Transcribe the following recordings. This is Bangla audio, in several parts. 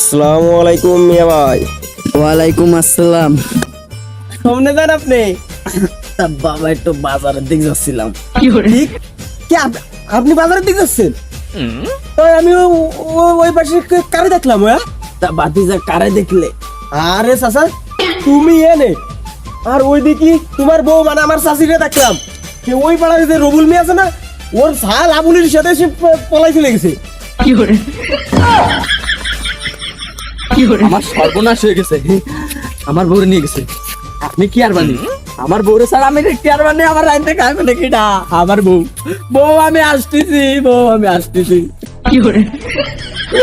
আসসালামু আলাইকুম মিয়া ভাই। ওয়ালাইকুম আসসালাম। সামনে যান আপনি। বাবা একটু বাজারের দিক যাচ্ছিলাম। ঠিক? কি আপ- আপনি বাজারের দিকে যাচ্ছেন? তো আমি ও- ও- ওই পাশে কে- কারে দেখলাম হ্যাঁ? তা বাতিজা কারে দেখলে? আরে চাচা তুমি এনে। আর ওই দিকে তোমার বউ মানে আমার চাষিরে দেখলাম। ওই পাড়ায় যে রবুল মিয়া আছে না ওর শাল আবুলির সাথে সে প- পলাই চলে গেছে। আমার সর্বনাশ হয়ে গেছে। আমার বউরে নিয়ে গেছে। আপনি কি আর বানি? আমার বউরে স্যার আমি কি আর বানি? আমার রাইতে খাইবে নাকি না? আমার বউ। বউ আমি আসতেছি বউ আমি আসতেছি।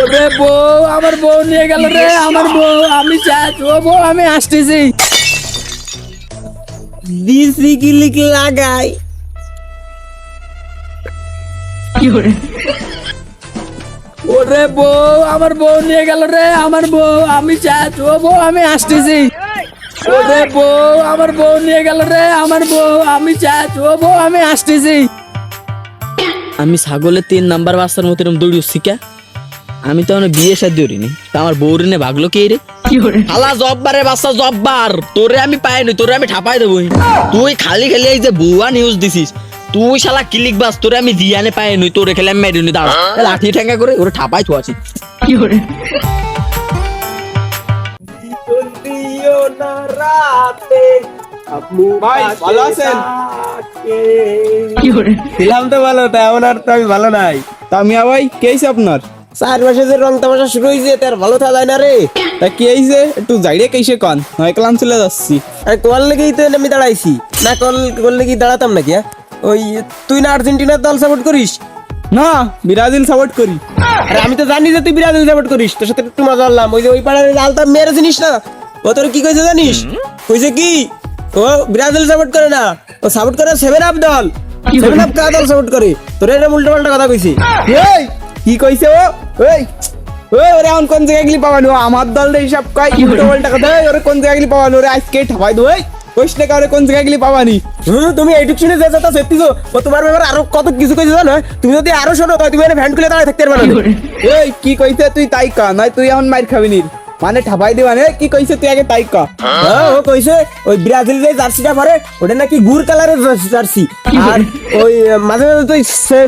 ওরে বউ আমার বউ নিয়ে গেল রে আমার বউ আমি চাই ও বউ আমি আসতেছি। দিছি কিলিক লাগাই। ওরে বউ আমার বউ নিয়ে গেল রে আমার বউ আমি ও বউ আমি আসতেছি। ওরে বউ আমার বউ নিয়ে গেল রে আমার বউ আমি ও বউ আমি আসতেছি। আমি ছাগলের তিন নাম্বার বাচ্চার মতো এরকম দৌড়ি শিখা আমি তো মানে বিয়ে সাথে দৌড়িনি তা আমার বউরে নে ভাগলো কে রে? হালা জব্বারে বাচ্চা জব্বার! তোরে আমি পাইনি তোরে আমি ঠাপাই দেবো তুই খালি খালি এই যে বুয়া নিউজ দিছিস। তুই শালা ক্লিক বাস তোরে আমি জিয়ানে পাই পাইনি তোরে খেলে আমি মেরিনি দাঁড়া। এ লাঠি ঠেঙ্গা করে ওরে ঠাপাই তো আছি দিও না রাতে আপনি ভাই, ভালো আছেন? ছিলাম তো ভালো তাই এমন আর তো আমি ভালো নাই। ভাই কে আপনার? চার মাসে যে রং তামাশা শুরু হয়েছে তার ভালো থাকা যায় না রে। তা কে হইছে? একটু জাইড়ে কেসে কন? নয় কালাম চলে যাচ্ছি। আরে কল লেগেই তো আমি দাঁড়াইছি। না কল কল লেগেই দাঁড়াতাম নাকি হ্যাঁ? ওই তুই না আর্জেন্টিনার দল সাপোর্ট করিস? না ব্রাজিল সাপোর্ট করি। আরে আমি তো জানি যে তুই ব্রাজিল সাপোর্ট করিস তোর সাথে একটু মজা করলাম। ওই যে ওই পাড়ার আলতা মেরে জিনিস না ও তোর কি কইছে জানিস? কইছে কি? ও ব্রাজিল সাপোর্ট করে না ও সাপোর্ট করে সেভেন আপ দল। সেভেন আপ কার দল সাপোর্ট করে? তোর এটা উল্টো পাল্টা কথা কইছি। এই কি কইছে ও? ওই ওরে এখন কোন জায়গায় গেলি পাবানো? আমার দল রে হিসাব কয় উল্টো পাল্টা কথা? ওরে কোন জায়গায় গেলি পাবানো? ওরে আজকে ঠাপাই দো এই। কইস না কোন জায়গায় গেলি পাবানি? হুম, তুমি এইটুক শুনে যে যেটা সত্যি ও তোমার ব্যাপারে আরও কত কিছু কইছে জানো? তুমি যদি আরও শোনো তুমি ভ্যান খুলে দাঁড়ায় থাকতে পারবে না। এই কি কইছে তুই তাই কা? নয় তুই এখন মার খাবি নি। মানে ঠাপাই দিবা নে কি কইছে তুই আগে তাই কা? হ্যাঁ, ও কইছে ওই ব্রাজিল যে জার্সিটা পরে ওটা নাকি গুড় কালারের জার্সি আর ওই মাঝে মাঝে তুই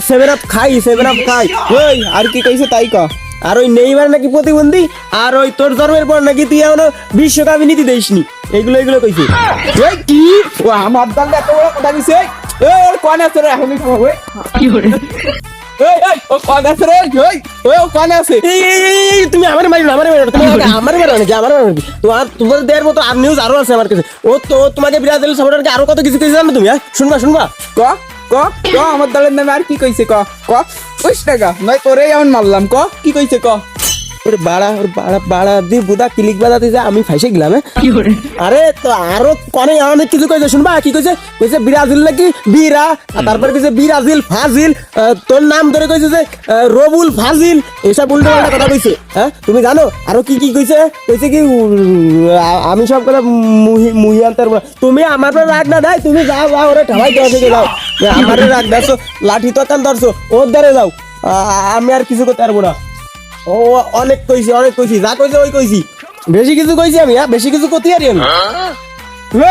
সেভেন আপ খাই সেভেন আপ খাই। ওই আর কি কইছে তাই কা? আর ওই নেইমার নাকি প্রতিবন্ধী? আর ওই তোর জন্মের পর নাকি তুই এখনও বিশ্বকাপে নীতি দেইসনি। এগুলো এগুলো কইছে। ওই কি? ও আমার দল এত বড় কথা কইছে এই। ওর কোন আছে রে এখনই খাব ওই এই এই ও কোন আছে রে ওই ওই ও কোন আছে। এই, এই, এই, এই, তুমি আমার মারি না আমার মারি তুমি আমাকে- আমার মারো নাকি আমার মারো নাকি? তোমার তোমার দেওয়ার মতো আর নিউজ আরও আছে আমার কাছে। ও তো তোমাকে ব্রাজিল সাপোর্টারকে আরও কত কিছু কইছে জানো তুমি হ্যাঁ? শুনবা শুনবা। ক? ক ক আমার দলের নামে আর কি কইছে ক? ক? কইস টাকা নয় তোরে এমন মারলাম। ক? কি কইছে ক? ওরে বাড়া ওর বাড়া বাড়া দি বুদা ক্লিক বাদা দিছে আমি ফাইসে গেলাম হ্যাঁ? আরে তো আরও অনেক অনেক কিছু কইছে শুনবা? কি কইছে? কইছে ব্রাজিল নাকি? বিরা। আর তারপরে কইছে ব্রাজিল ফাজিল। তোর নাম ধরে কইছে যে রবুল ফাজিল। এসব উল্টো পাল্টা কথা কইছে হ্যাঁ? তুমি জানো? আরও কি কি কইছে? কইছে কি আমি সব কথা মুহি মুহি আনতে পারব না। তুমি আমার রাগ না দেয় তুমি যাও যাও ওরে ঠাবাই দেওয়া থেকে যাও। আমারে রাগ দেখছ লাঠি তো কান ধরছো ওর দ্বারে যাও। আমি আর কিছু করতে পারব না। ও অনেক কইছি অনেক কইছি যা কইছে ওই কইছি। বেশি কিছু কইছি আমি হ্যাঁ? বেশি কিছু করতে পারি আমি।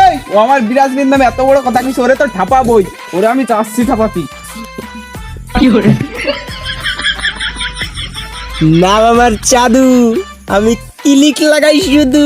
এই ও আমার বিরাজনীর নামে এত বড় কথা কইছে ওরে তো ঠাপা বই ওরে আমি চাচ্ছি ঠাপাতি। কি করে? নাম আমার চাদু আমি ক্লিক লাগাই শুধু।